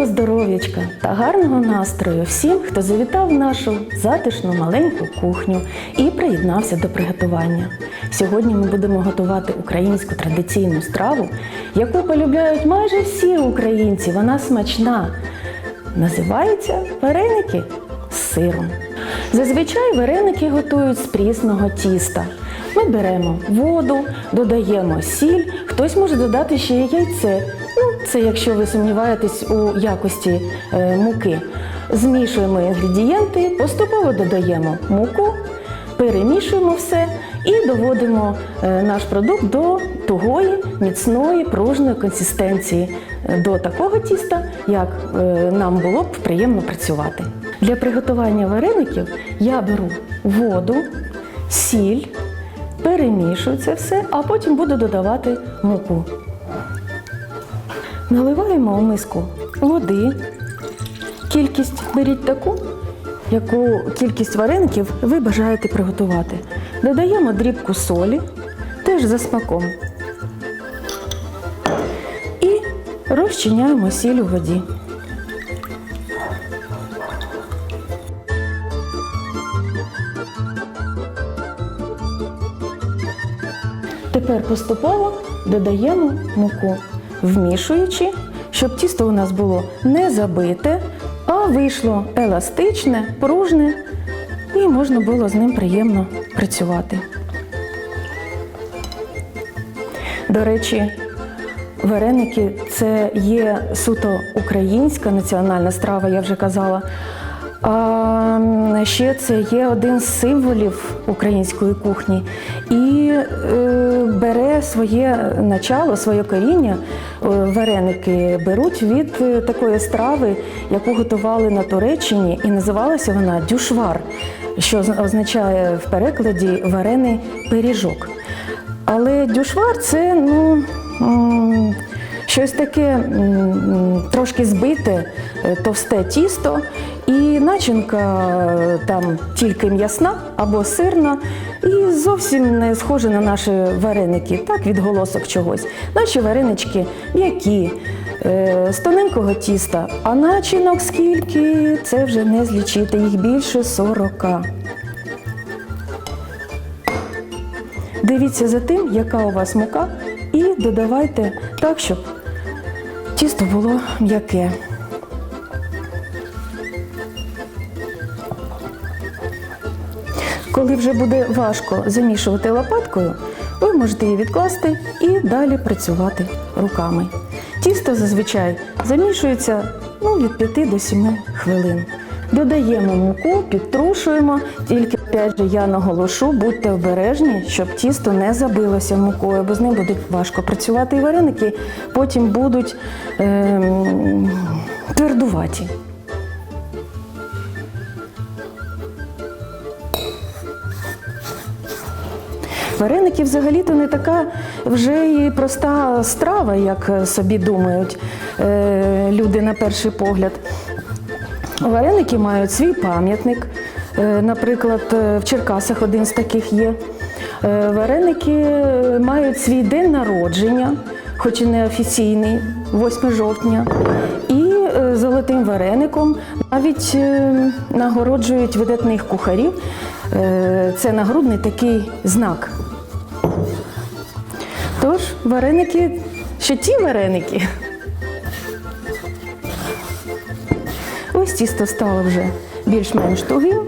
міцного здоров'ячка та гарного настрою всім, хто завітав нашу затишну маленьку кухню і приєднався до приготування. Сьогодні ми будемо готувати українську традиційну страву, яку полюбляють майже всі українці. Вона смачна. Називаються вареники з сиром. Зазвичай вареники готують з прісного тіста. Ми беремо воду, додаємо сіль, хтось може додати ще й яйце. Це якщо ви сумніваєтесь у якості е, муки. Змішуємо інгредієнти, поступово додаємо муку, перемішуємо все і доводимо е, наш продукт до тугої, міцної, пружної консистенції, е, до такого тіста, як нам було б приємно працювати. Для приготування вареників я беру воду, сіль, перемішую це все, а потім буду додавати муку. Наливаємо у миску води. Кількість беріть таку, яку кількість вареників ви бажаєте приготувати. Додаємо дрібку солі, теж за смаком. І розчиняємо сіль у воді. Тепер поступово додаємо муку, вмішуючи, щоб тісто у нас було не забите, а вийшло еластичне, пружне і можна було з ним приємно працювати. До речі, вареники це є суто українська національна страва, я вже казала. А ще це є один з символів української кухні і е, бере своє начало, своє коріння. е, Вареники беруть від е, такої страви, яку готували на Туреччині, і називалася вона дюшвар, що означає в перекладі варений пиріжок. Але дюшвар це ну. Щось таке трошки збите, е, товсте тісто, і начинка е, там тільки м'ясна або сирна, і зовсім не схоже на наші вареники, так, відголосок чогось. Наші варенички м'які, е, з тоненького тіста, а начинок скільки це вже не злічити, їх більше 40. Дивіться за тим, яка у вас мука, і додавайте так, щоб тісто було м'яке. Коли вже буде важко замішувати лопаткою, ви можете її відкласти і далі працювати руками. Тісто зазвичай замішується ну, від 5 до 7 хвилин. Додаємо муку, підтрушуємо, тільки опять же я наголошу, будьте обережні, щоб тісто не забилося мукою, бо з ним буде важко працювати і вареники потім будуть ем, твердуваті. Вареники взагалі-то не така вже і проста страва, як собі думають е, люди на перший погляд. Вареники мають свій пам'ятник. Е, Наприклад, е, в Черкасах один з таких є. Е, Вареники мають свій день народження, хоч і не офіційний, 8 жовтня. І золотим вареником навіть нагороджують видатних кухарів. Це нагрудний такий знак. Тож, вареники, ще ті вареники. Тісто стало вже більш-менш тугим.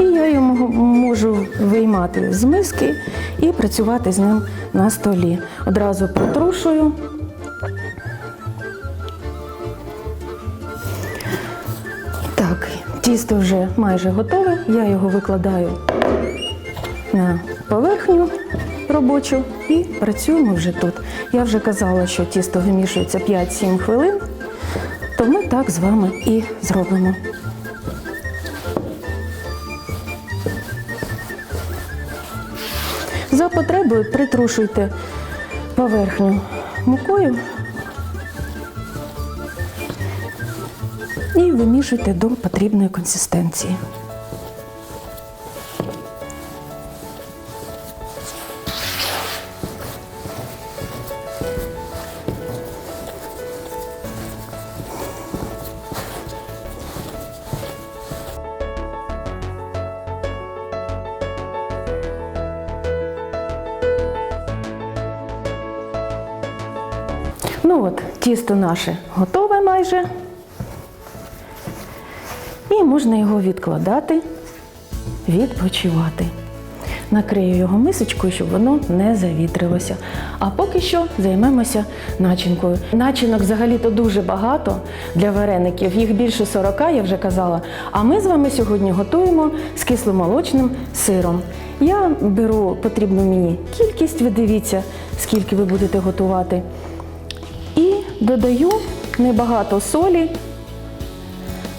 І я його можу виймати з миски і працювати з ним на столі. Одразу протрушую. Так, тісто вже майже готове. Я його викладаю на поверхню робочу і працюємо вже тут. Я вже казала, що тісто вимішується 5-7 хвилин, то ми так з вами і зробимо. За потребою притрушуйте поверхню мукою і вимішуйте до потрібної консистенції. Ну от, тісто наше готове майже. І можна його відкладати, відпочивати. Накрию його мисочкою, щоб воно не завітрилося. А поки що займемося начинкою. Начинок взагалі-то дуже багато для вареників, їх більше 40, я вже казала. А ми з вами сьогодні готуємо з кисломолочним сиром. Я беру потрібну мені кількість, ви дивіться, скільки ви будете готувати. Додаю небагато солі.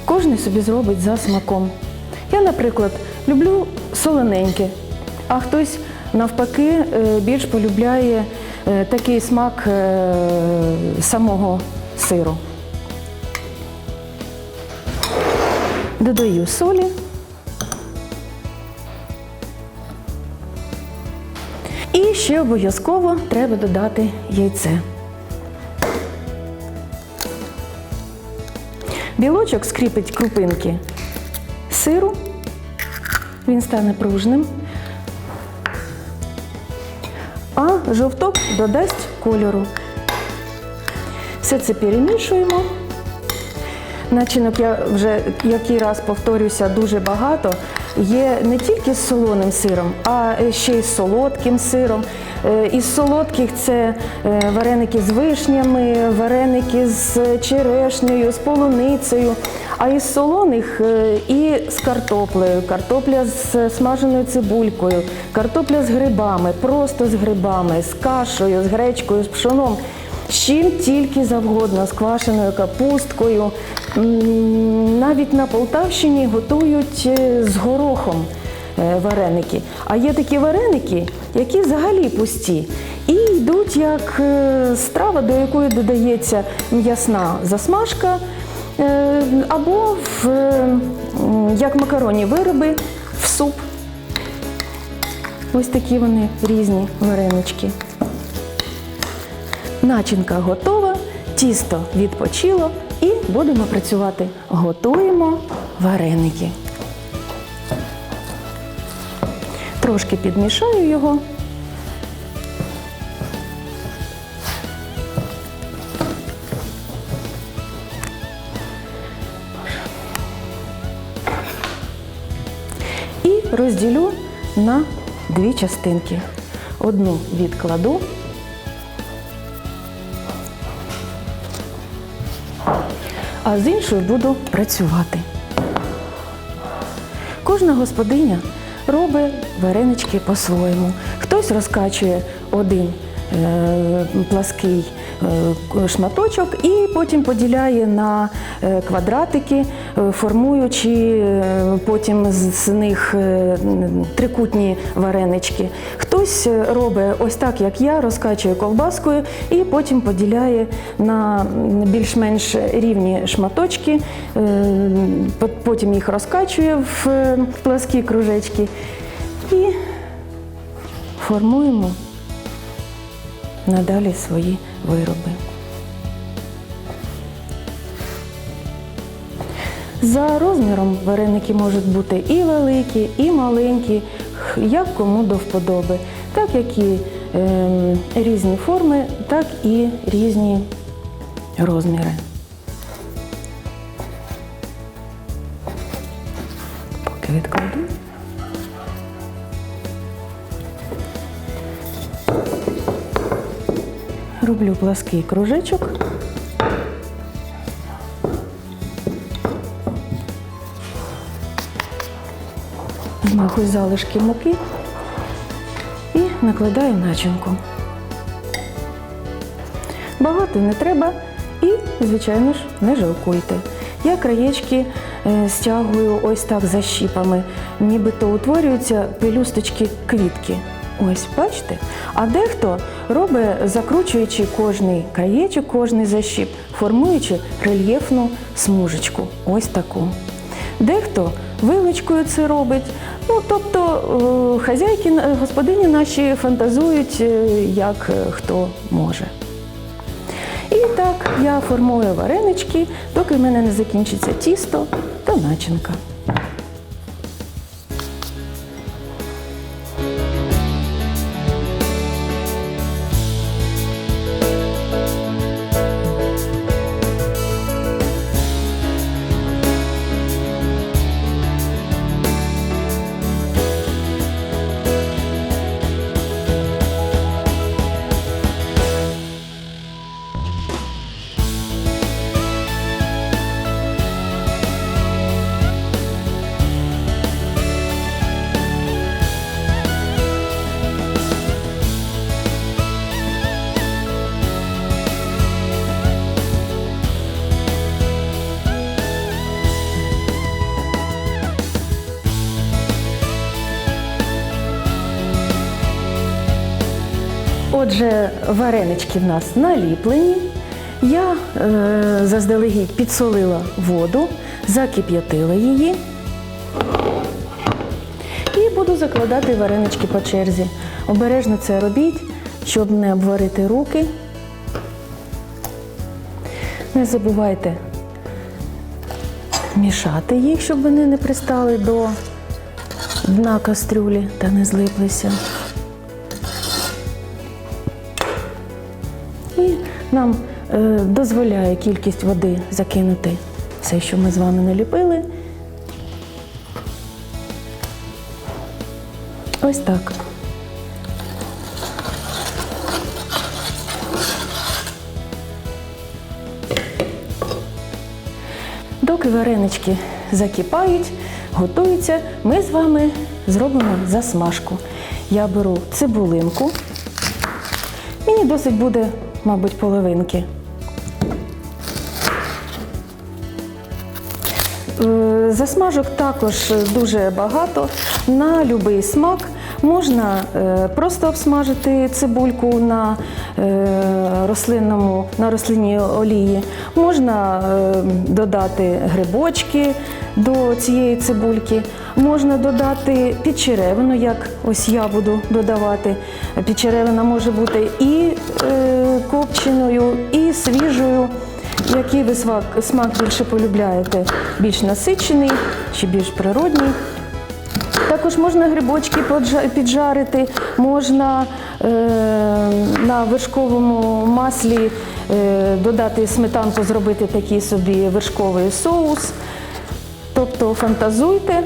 Кожен собі зробить за смаком. Я, наприклад, люблю солоненьке, а хтось навпаки е, більш полюбляє е, такий смак е, самого сиру. Додаю солі. І ще обов'язково треба додати яйце. Білочок скріпить крупинки сиру, він стане пружним, а жовток додасть кольору. Все це перемішуємо. Начинок я вже який раз повторюся дуже багато. Є не тільки з солоним сиром, а ще й з солодким сиром. Е, Із солодких це е, вареники з вишнями, вареники з черешнею, з полуницею. А із солоних е, і з картоплею, картопля з смаженою цибулькою, картопля з грибами, просто з грибами, з кашею, з гречкою, з пшоном. З чим тільки завгодно, з квашеною капусткою. Навіть на Полтавщині готують з горохом вареники. А є такі вареники, які взагалі пусті. І йдуть як е, страва, до якої додається м'ясна засмажка, е, або в, е, як макаронні вироби в суп. Ось такі вони різні варенички. Начинка готова, тісто відпочило і будемо працювати. Готуємо вареники. Трошки підмішаю його. І розділю на дві частинки. Одну відкладу, а з іншою буду працювати. Кожна господиня робить варенички по-своєму. Хтось розкачує один е, плаский е, шматочок і потім поділяє на е, квадратики, формуючи потім з, них трикутні варенички. Хтось робить ось так, як я, розкачує ковбаскою і потім поділяє на більш-менш рівні шматочки, е, потім їх розкачує в е, пласкі кружечки і формуємо надалі свої вироби. За розміром вареники можуть бути і великі, і маленькі, як кому до вподоби, так як і ем, різні форми, так і різні розміри. Поки відкладу. Роблю плаский кружечок. Змахую залишки муки і накладаю начинку. Багато не треба і, звичайно ж, не жалкуйте. Я краєчки е, стягую ось так защіпами, нібито утворюються пелюсточки квітки. Ось, бачите? А дехто робить, закручуючи кожний краєчок, кожний защіп, формуючи рельєфну смужечку. Ось таку. Дехто вилочкою це робить. Ну, тобто е, хазяйки, е, господині наші фантазують, е, як хто може. І так я формую варенички, доки в мене не закінчиться тісто та начинка. Отже, варенички в нас наліплені. Я е, заздалегідь підсолила воду, закип'ятила її і буду закладати варенички по черзі. Обережно це робіть, щоб не обварити руки. Не забувайте мішати їх, щоб вони не пристали до дна кастрюлі та не злиплися. Нам е, дозволяє кількість води закинути все, що ми з вами наліпили. Ось так. Доки варенички закипають, готуються, ми з вами зробимо засмажку. Я беру цибулинку. Мені досить буде, мабуть, половинки. Е, Засмажок також дуже багато на будь-який смак. Можна е, просто обсмажити цибульку на е, рослинному, на рослинній олії, можна е, додати грибочки до цієї цибульки, можна додати підчеревину, як ось я буду додавати. Підчеревина може бути і копченою, і свіжою. Який ви смак, більше полюбляєте? Більш насичений чи більш природній? Також можна грибочки піджарити, можна е, на вершковому маслі е, додати сметанку, зробити такий собі вершковий соус. Тобто фантазуйте.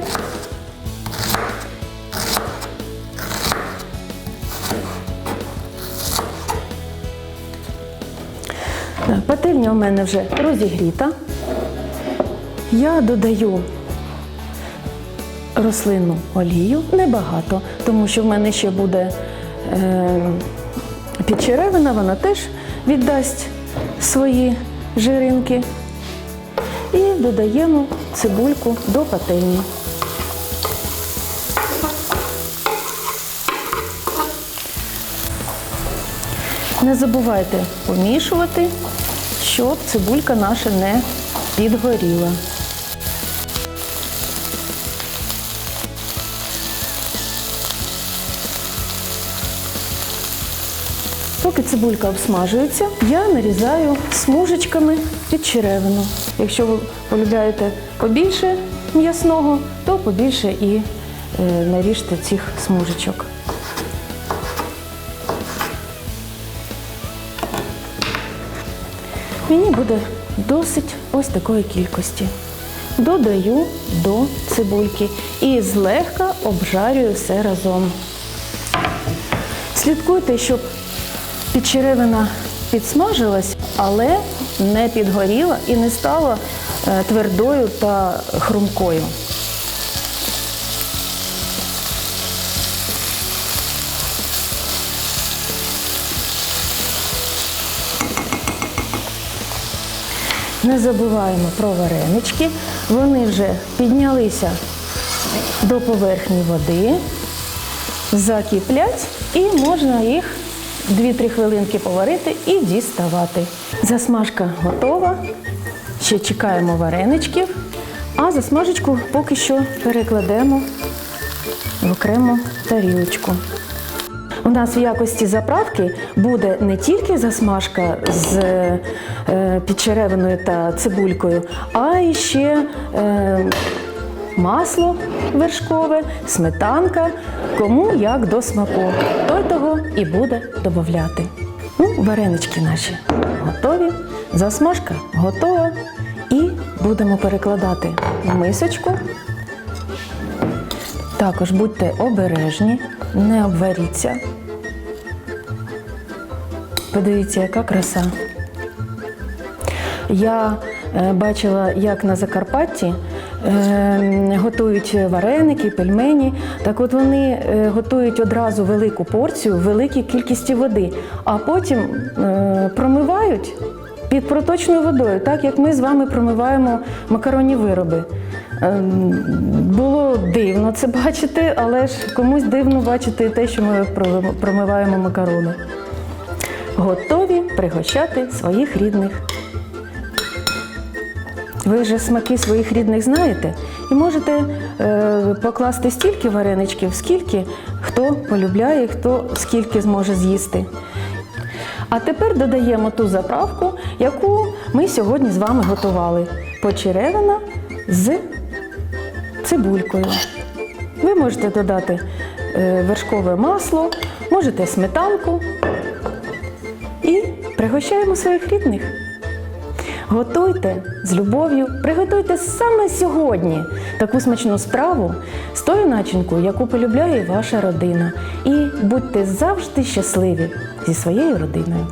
Пательня у мене вже розігріта. Я додаю рослинну олію небагато, тому що в мене ще буде е, підчеревина, вона теж віддасть свої жиринки. І додаємо цибульку до пательні. Не забувайте помішувати, щоб цибулька наша не підгоріла. Поки цибулька обсмажується, я нарізаю смужечками під черевину. Якщо ви полюбляєте побільше м'ясного, то побільше і е, наріжте цих смужечок. Мені буде досить ось такої кількості. Додаю до цибульки і злегка обжарюю все разом. Слідкуйте, щоб підчеревина підсмажилась, але не підгоріла і не стала е, твердою та хрумкою. Не забуваємо про варенички. Вони вже піднялися до поверхні води, закиплять і можна їх 2-3 хвилинки поварити і діставати. Засмажка готова. Ще чекаємо вареничків, а засмажечку поки що перекладемо в окрему тарілочку. У нас в якості заправки буде не тільки засмажка з е, підчеревиною та цибулькою, а й ще е, масло вершкове, сметанка, кому як до смаку. Той того і буде додати. Ну, варенички наші готові, засмажка готова. І будемо перекладати в мисочку. Також будьте обережні, не обваріться. Подивіться, яка краса. Я бачила, як на Закарпатті е, готують вареники, пельмені. Так от вони е, готують одразу велику порцію, великій кількості води, а потім е, промивають під проточною водою, так як ми з вами промиваємо макаронні вироби. Було дивно це бачити, але ж комусь дивно бачити те, що ми промиваємо макарони. готові пригощати своїх рідних. Ви вже смаки своїх рідних знаєте і можете е, покласти стільки вареничків, скільки хто полюбляє, хто скільки зможе з'їсти. А тепер додаємо ту заправку, яку ми сьогодні з вами готували. Почеревина з цибулькою. Ви можете додати е, вершкове масло, можете сметанку і пригощаємо своїх рідних. Готуйте з любов'ю, приготуйте саме сьогодні таку смачну справу з тою начинкою, яку полюбляє ваша родина. І будьте завжди щасливі зі своєю родиною.